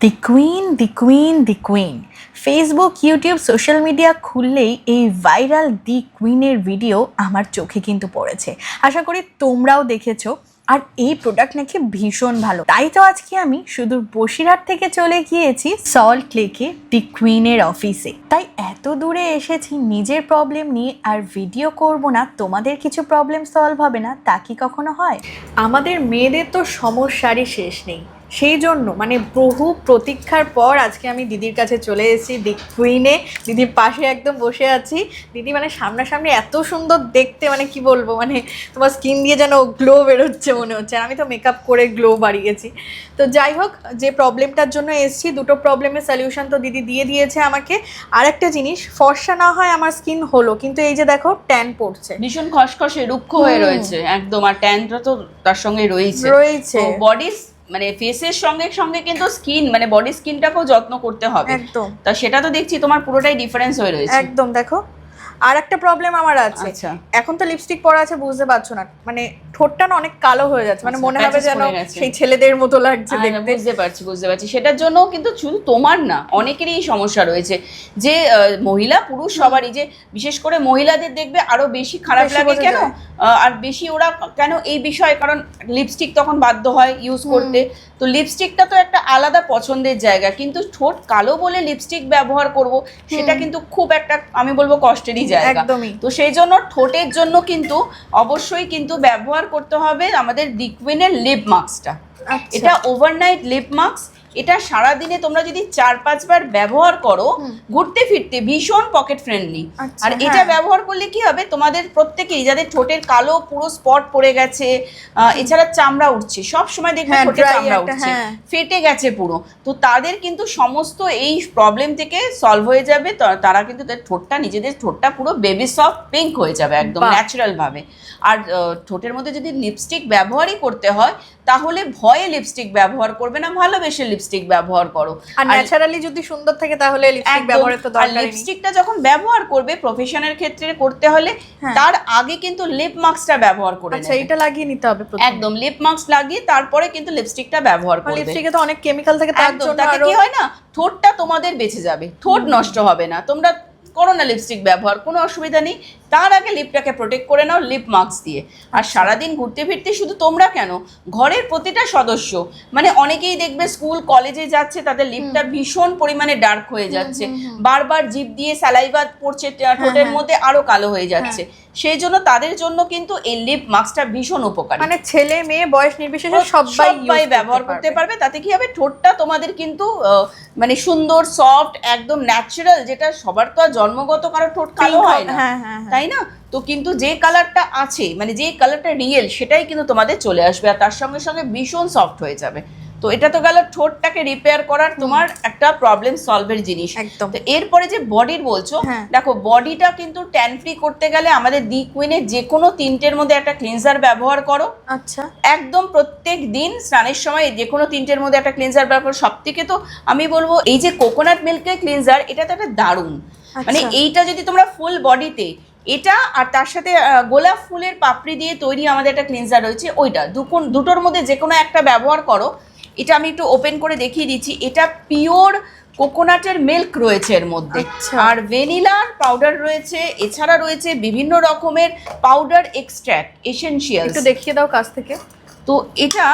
The queen the queen the queen Facebook YouTube social media খুললেই এই viral দি কুইনের video আমার চোখে কিন্তু পড়েছে। আশা করি তোমরাও দেখেছ। আর এই প্রোডাক্ট নাকি ভীষণ ভালো। তাই তো আজকে আমি সুদূর বসিরহাট থেকে চলে গিয়েছি সল্ট লেকে দি কুইনের অফিসে তাই এত দূরে এসেছি, নিজের প্রবলেম নিয়ে আর ভিডিও করব না, তোমাদের কিছু প্রবলেম সলভ হবে না, তা কি কখনো হয়? আমাদের মেয়েদের তো সমস্যারই শেষ নেই। সেই জন্য মানে বহু প্রতীক্ষার পর আজকে আমি দিদির কাছে চলে এসেছি দি কুইনে দিদির পাশে একদম বসে আছি। দিদি মানে সামনাসামনি এত সুন্দর দেখতে মানে কি বলব মানে তোমার স্কিন দিয়ে যেন গ্লো বেরোচ্ছে মনে হচ্ছে। আর আমি তো মেকআপ করে গ্লো বাড়িয়েছি। তো যাই হোক যে প্রবলেমটার জন্য এসেছি দুটো প্রবলেমের সলিউশন তো দিদি দিয়ে দিয়েছে আমাকে। আর একটা জিনিস ফর্সা না হয় আমার স্কিন হলো কিন্তু এই যে দেখো ট্যান পড়ছে। ভীষণ খসখসে রুক্ষ হয়ে রয়েছে একদম। আর ট্যানটা তো তার সঙ্গে রয়েছে। রয়েছে। বডি মানে ফেসের সঙ্গে সঙ্গে কিন্তু স্কিন মানে বডি স্কিনটাকেও যত্ন করতে হবে। একদম। তা সেটা তো দেখছি তোমার পুরোটাই ডিফারেন্স হয়ে রয়েছে। একদম দেখো। আর একটা প্রবলেম আমার আছে। আচ্ছা। এখন তো লিপস্টিক পরা আছে বুঝতে পারছ না। মানে ঠোঁটটা না অনেক কালো হয়ে যাচ্ছে। মানে আচ্ছা, মনে হবে যেন সেই ছেলেদের মতো লাগছে দেখতে। বুঝতে পারছি বুঝতে পারছি। সেটার জন্য কিন্তু শুধু তোমার না অনেকেরই এই সমস্যা রয়েছে। যে মহিলা পুরুষ সবারই যে বিশেষ করে মহিলাদের দেখবে আরও বেশি খারাপ লাগে কেন? আর বেশি ওরা কেন এই বিষয়ে? কারণ লিপস্টিক তখন বাধ্য হয় ইউজ করতে। তো লিপস্টিকটা তো একটা আলাদা পছন্দের জায়গা কিন্তু ঠোঁট কালো বলে লিপস্টিক ব্যবহার করব সেটা কিন্তু খুব একটা আমি বলব কষ্টেরই জায়গা একদমই। তো সেই জন্য ঠোঁটের জন্য কিন্তু অবশ্যই কিন্তু ব্যবহার করতে হবে আমাদের ডিকুইনের লিপ মাস্কটা। এটা ওভারনাইট লিপ মাস্ক এটা সারাদিনে তোমরা যদি চার পাঁচবার ব্যবহার করো ঘুরতে ফিরতে ভীষণ পকেট ফ্রেন্ডলি আচ্ছা, আর এটা হ্যাঁ। ব্যবহার করলে কি হবে? তোমাদের প্রত্যেকেই যাদের ঠোঁটের কালো পুরো স্পট পড়ে গেছে এছাড়া চামড়া উঠছে সব সময় দেখবে হ্যাঁ, ঠোঁটে চামড়া উঠছে হ্যাঁ। ফেটে গেছে পুরো। তো তাদের কিন্তু সমস্ত এই প্রবলেম থেকে সলভ হয়ে যাবে তারা কিন্তু তাদের ঠোঁটটা নিজেদের ঠোঁটটা পুরো বেবি সফট পিঙ্ক হয়ে যাবে একদম ন্যাচারাল ভাবে। আর ঠোঁটের মধ্যে যদি লিপস্টিক ব্যবহারই করতে হয় তাহলে ভয়ে লিপস্টিক ব্যবহার করবে না ভালোবেসে লিপস্টিক ব্যবহার করো। আর ন্যাচারালি যদি সুন্দর থাকে তাহলে লিপস্টিক ব্যবহারের তো দরকার লিপস্টিকটা যখন ব্যবহার করবে প্রফেশনের ক্ষেত্রে করতে হলে হ্যাঁ। তার আগে কিন্তু লিপ মাস্কটা ব্যবহার করে আচ্ছা এটা লাগিয়ে নিতে হবে একদম লিপ মাস্ক লাগিয়ে তারপরে কিন্তু লিপস্টিকটা ব্যবহার করবে। লিপস্টিকে তো অনেক কেমিক্যাল থাকে তার জন্য কি হয় না? ঠোঁটটা তোমাদের বেঁচে যাবে। ঠোঁট নষ্ট হবে না। তোমরা করো না লিপস্টিক ব্যবহার কোনো অসুবিধা নেই। তার আগে লিপটাকে প্রোটেক্ট করে নাও লিপ মাস্ক দিয়ে। আর সারাদিন ঘুরতে ফিরতে শুধু তোমরা কেন? ঘরের প্রতিটা সদস্য মানে অনেকেই দেখবে স্কুল কলেজে যাচ্ছে তাদের লিপটা ভীষণ পরিমাণে ডার্ক হয়ে যাচ্ছে। বারবার জিপ দিয়ে স্যালাইভাত পড়ছে হ্যাঁ, ঠোঁটের মধ্যে আরও কালো হয়ে। যাচ্ছে। সেই জন্য তাদের জন্য কিন্তু এই লিপ মাস্কটা ভীষণ উপকারী। মানে ছেলে মেয়ে বয়স নির্বিশেষে সবাই সবাই ব্যবহার করতে পারবে। তাতে কি হবে? ঠোঁটটা তোমাদের কিন্তু মানে সুন্দর সফট একদম ন্যাচারাল যেটা সবার তো আর জন্মগত কারও ঠোঁট কালো হয় না। হ্যাঁ হ্যাঁ হ্যাঁ। তাই না? তো কিন্তু যে কালারটা আছে মানে যে কালারটা রিয়েল সেটাই কিন্তু তোমাদের চলে আসবে। আর তার সঙ্গে সঙ্গে ভীষণ সফট হয়ে যাবে। তো এটা তো গেল ঠোঁটটাকে রিপেয়ার করার তোমার একটা প্রবলেম সলভের জিনিস। একদম। তো এরপরে যে বডির বলছো হ্যাঁ। দেখো বডিটা কিন্তু ট্যান ফ্রি করতে গেলে আমাদের দি কুইনের যে কোনো তিনটের মধ্যে একটা ক্লিনজার ব্যবহার করো। আচ্ছা। একদম প্রত্যেক দিন স্নানের সময় যে কোনো তিনটের মধ্যে একটা ক্লিনজার ব্যবহার সব থেকে তো আমি বলব এই যে কোকোনাট মিল্কের ক্লিনজার এটা তো একটা দারুণ। মানে আচ্ছা। এইটা যদি তোমরা ফুল বডিতে এটা আর তার সাথে গোলাপ ফুলের পাপড়ি দিয়ে তৈরি আমাদের একটা ক্লিনজার রয়েছে ওইটা। দুটোর মধ্যে যে কোনো একটা ব্যবহার করো এটা আমি একটু ওপেন করে দেখিয়ে দিচ্ছি। এটা পিওর কোকোনাটের মিল্ক রয়েছে এর মধ্যে। আচ্ছা। আর ভ্যানিলার পাউডার রয়েছে এছাড়া রয়েছে বিভিন্ন রকমের পাউডার এক্সট্র্যাক্ট এসেনশিয়ালস একটু দেখিয়ে দাও কাছ থেকে। তো এটা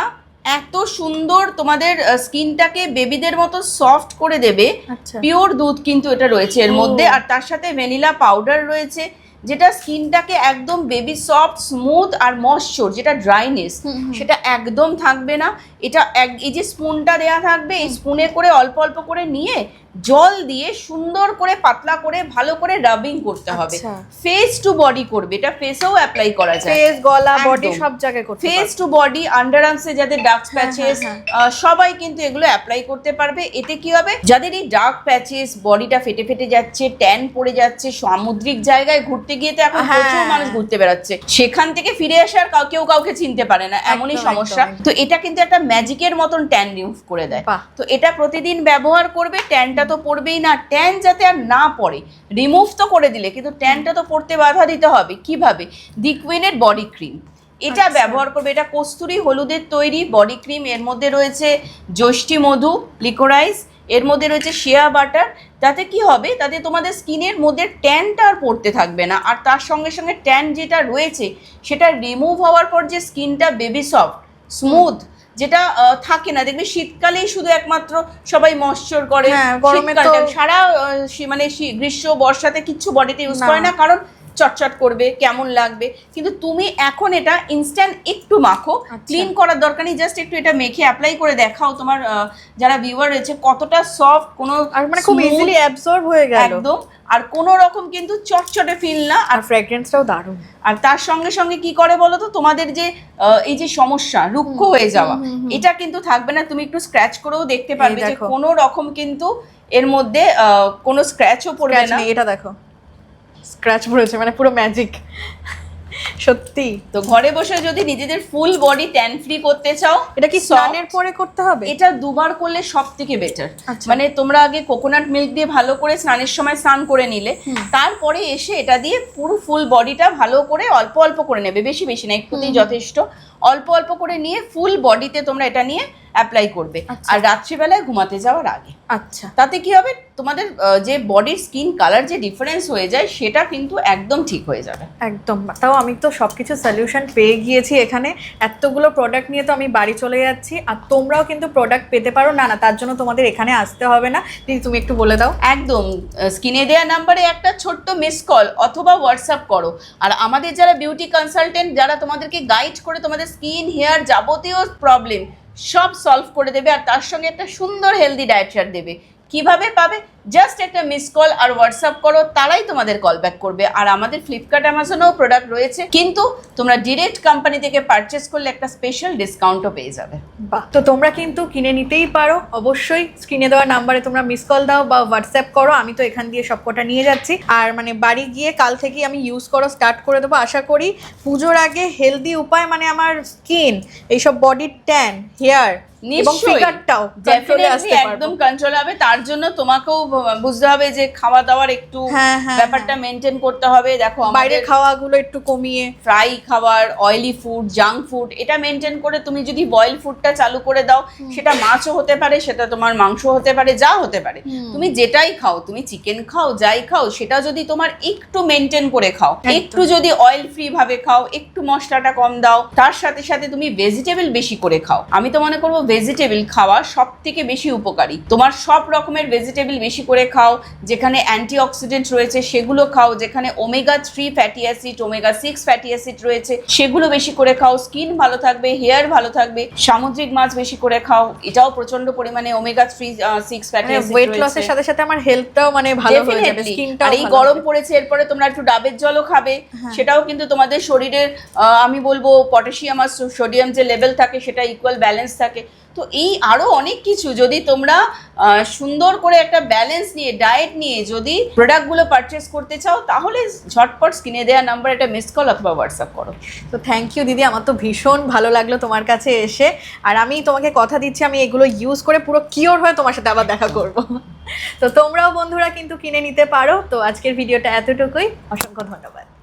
এত সুন্দর তোমাদের স্কিনটাকে বেবিদের মতো সফট করে দেবে। আচ্ছা। পিওর দুধ কিন্তু এটা রয়েছে এর মধ্যে। আর তার সাথে ভ্যানিলা পাউডার রয়েছে। যেটা স্কিনটাকে একদম বেবি সফট স্মুথ আর ময়শ্চার যেটা ড্রাইনেস। সেটা একদম থাকবে না। এটা এক- এই যে স্পুনটা দেয়া থাকবে এই স্পুনে করে অল্প অল্প করে নিয়ে জল দিয়ে সুন্দর করে পাতলা করে ভালো করে রাবিং করতে হবে। ফেস টু বডি করবে এটা ফেসেও অ্যাপ্লাই করা যায়। ফেস গলা বডি সব জায়গায় করতে ফেস টু বডি আন্ডার আর্মসে যাদের ডার্ক হ্যাঁ, প্যাচেস হ্যাঁ, সবাই কিন্তু এগুলো অ্যাপ্লাই করতে পারবে। এতে কি হবে? যাদের এই ডার্ক প্যাচেস বডিটা ফেটে ফেটে যাচ্ছে ট্যান পড়ে যাচ্ছে সামুদ্রিক জায়গায় ঘুরতে গিয়ে তো এখন হ্যাঁ। প্রচুর মানুষ ঘুরতে বেড়াচ্ছে। সেখান থেকে ফিরে আসে আর কেউ কাউকে চিনতে পারে না এমনই সমস্যা। তো এটা কিন্তু একটা ম্যাজিকের মতন ট্যান রিমুভ করে দেয়। তো এটা প্রতিদিন ব্যবহার করবে ট্যানটা তো পড়বেই না। ট্যান যাতে আর না পড়ে রিমুভ তো করে দিলে কিন্তু ট্যানটা তো পড়তে বাধা দিতে হবে। কীভাবে? দি কুইনের বডি ক্রিম। এটা আচ্ছা। ব্যবহার করবে এটা কস্তুরি হলুদের তৈরি বডি ক্রিম। এর মধ্যে রয়েছে যষ্টি মধু লিকোরাইস এর মধ্যে রয়েছে শেয়া বাটার তাতে কি হবে? তাতে তোমাদের স্কিনের মধ্যে ট্যানটা আর পড়তে থাকবে না। আর তার সঙ্গে সঙ্গে ট্যান যেটা রয়েছে সেটা রিমুভ হওয়ার পর যে স্কিনটা বেবি সফট স্মুথ যেটা থাকে না। দেখবে শীতকালেই শুধু একমাত্র সবাই মশ্চর করে হ্যাঁ, গরমে সারা মানে গ্রীষ্ম বর্ষাতে কিচ্ছু বডিতে ইউজ করে না। কারণ চটচট করবে কেমন লাগবে। কিন্তু তুমি এখন এটা ইনস্ট্যান্ট একটু মাখো। আচ্ছা। ক্লিন করার দরকার নেই জাস্ট একটু এটা মেখে অ্যাপ্লাই করে দেখাও তোমার যারা ভিউয়ার রয়েছে কতটা সফট কোনো মানে খুব ইজিলি অ্যাবজর্ব হয়ে গেল। একদম। আর কোনো রকম কিন্তু চটচটে ফিল না। আর ফ্র্যাগ্রেন্সটাও দারুণ। আর তার সঙ্গে সঙ্গে কি করে বলো তো তোমাদের যে এই যে সমস্যা রুক্ষ হয়ে যাওয়া। এটা কিন্তু থাকবে না। তুমি একটু স্ক্র্যাচ করেও দেখতে পারবে যে। কোনো রকম কিন্তু এর মধ্যে কোনো স্ক্র্যাচও পড়বে না। এটা দেখো। স্ক্র্যাচ পড়েছে মানে পুরো ম্যাজিক সত্যি। তো ঘরে বসে যদি নিজেদের ফুল বডি ট্যান ফ্রি করতে চাও এটা কি স্নানের পরে করতে হবে? এটা দুবার করলে সব থেকে বেটার আচ্ছা। মানে তোমরা আগে কোকোনাট মিল্ক দিয়ে ভালো করে স্নানের সময় স্নান করে নিলে তারপরে এসে এটা দিয়ে পুরো ফুল বডিটা ভালো করে অল্প অল্প করে নেবে বেশি বেশি না একটুতেই যথেষ্ট। অল্প অল্প করে নিয়ে ফুল বডিতে তোমরা এটা নিয়ে অ্যাপ্লাই করবে। আচ্ছা। আর রাত্রিবেলায় ঘুমাতে যাওয়ার আগে। আচ্ছা। তাতে কি হবে? তোমাদের যে বডির স্কিন কালার যে ডিফারেন্স হয়ে যায় সেটা কিন্তু একদম ঠিক হয়ে যাবে। একদম। তাও আমি তো সব কিছু সলিউশন পেয়ে গিয়েছি এখানে। এতগুলো প্রোডাক্ট নিয়ে তো আমি বাড়ি চলে যাচ্ছি। আর তোমরাও কিন্তু প্রোডাক্ট পেতে পারো। না না তার জন্য তোমাদের এখানে আসতে হবে না। দিদি তুমি একটু বলে দাও। একদম। স্কিনে দেওয়া নাম্বারে একটা ছোট্ট মিস কল অথবা হোয়াটসঅ্যাপ করো। আর আমাদের যারা বিউটি কনসালটেন্ট যারা তোমাদেরকে গাইড করে তোমাদের স্কিন হেয়ার যাবতীয় প্রবলেম সব সলভ করে দেবে আর তার সঙ্গে একটা সুন্দর হেলদি ডায়েট চার্ট দেবে। কীভাবে পাবে? জাস্ট একটা মিস কল আর হোয়াটসঅ্যাপ করো তারাই তোমাদের কল ব্যাক করবে। আর আমাদের ফ্লিপকার্ট অ্যামাজনেও প্রোডাক্ট রয়েছে কিন্তু তোমরা ডিরেক্ট কোম্পানি থেকে পারচেস করলে একটা স্পেশাল ডিসকাউন্টও পেয়ে যাবে। বাহ তো তোমরা কিন্তু কিনে নিতেই পারো। অবশ্যই স্ক্রিনে দেওয়া নাম্বারে তোমরা মিস কল দাও বা হোয়াটসঅ্যাপ করো আমি তো এখান দিয়ে সবকটা নিয়ে যাচ্ছি। আর মানে বাড়ি গিয়ে কাল থেকেই আমি ইউজ করো স্টার্ট করে দেবো। আশা করি পুজোর আগে হেলদি উপায় মানে আমার স্কিন এইসব বডির ট্যান হেয়ার এবং নিশ্চয়ই। ফিগারটাও ডেফিনেটলি একদম কন্ট্রোল হবে তার জন্য তোমাকেও বুঝতে হবে যে খাওয়া দাওয়ার একটু হ্যাঁ, হ্যাঁ, ব্যাপারটা মেনটেন করতে হবে। দেখো বাইরে খাওয়াগুলো একটু কমিয়ে। ফ্রাই খাবার অয়েলি ফুড জাঙ্ক ফুড এটা মেনটেন করে তুমি যদি বয়েল ফুডটা চালু করে দাও সেটা মাছও হতে পারে সেটা তোমার মাংস হতে পারে যা হতে পারে। তুমি যেটাই খাও তুমি চিকেন খাও যাই খাও সেটা যদি তোমার একটু মেনটেন করে খাও একটু যদি অয়েল ফ্রি ভাবে খাও একটু মশলাটা কম দাও তার সাথে সাথে তুমি ভেজিটেবল বেশি করে খাও। আমি তো মনে করব ভেজিটেবল খাওয়া সব থেকে বেশি উপকারী। তোমার সব রকমের ভেজিটেবল বেশি করে খাও যেখানে অ্যান্টি অক্সিডেন্ট রয়েছে সেগুলো খাও যেখানে omega three fatty acid omega six fatty acid রয়েছে সেগুলো বেশি করে খাও। স্কিন ভালো থাকবে হেয়ার ভালো থাকবে সামুদ্রিক মাছ বেশি করে খাও। এটাও প্রচণ্ড পরিমাণে omega three six fatty acid weight লসের সাথে সাথে আমার হেলথটাও মানে ভালো হয়ে যাবে স্কিনটাও আর এই গরম পড়েছে এরপরে তোমরা একটু ডাবের জলও খাবে। হ্যাঁ। সেটাও কিন্তু তোমাদের শরীরের আমি বলব পটাশিয়াম আর সোডিয়াম যে লেভেল থাকে সেটা ইকুয়াল ব্যালেন্স থাকে। তো এই আরও অনেক কিছু যদি তোমরা সুন্দর করে একটা ব্যালেন্স নিয়ে ডায়েট নিয়ে যদি প্রোডাক্টগুলো পারচেস করতে চাও, তাহলে ঝটপট স্ক্রিনে দেওয়া নাম্বার একটা মিস কল অথবা হোয়াটসঅ্যাপ করো। তো থ্যাংক ইউ দিদি, আমার তো ভীষণ ভালো লাগল তোমার কাছে এসে। আর আমি তোমাকে কথা দিচ্ছি, আমি এগুলো ইউজ করে পুরো কিওর হয়ে তোমার সাথে আবার দেখা করব। তো তোমরাও বন্ধুরা কিন্তু কিনে নিতে পারো। তো আজকের ভিডিওটা এতটুকুই। অসংখ্য ধন্যবাদ।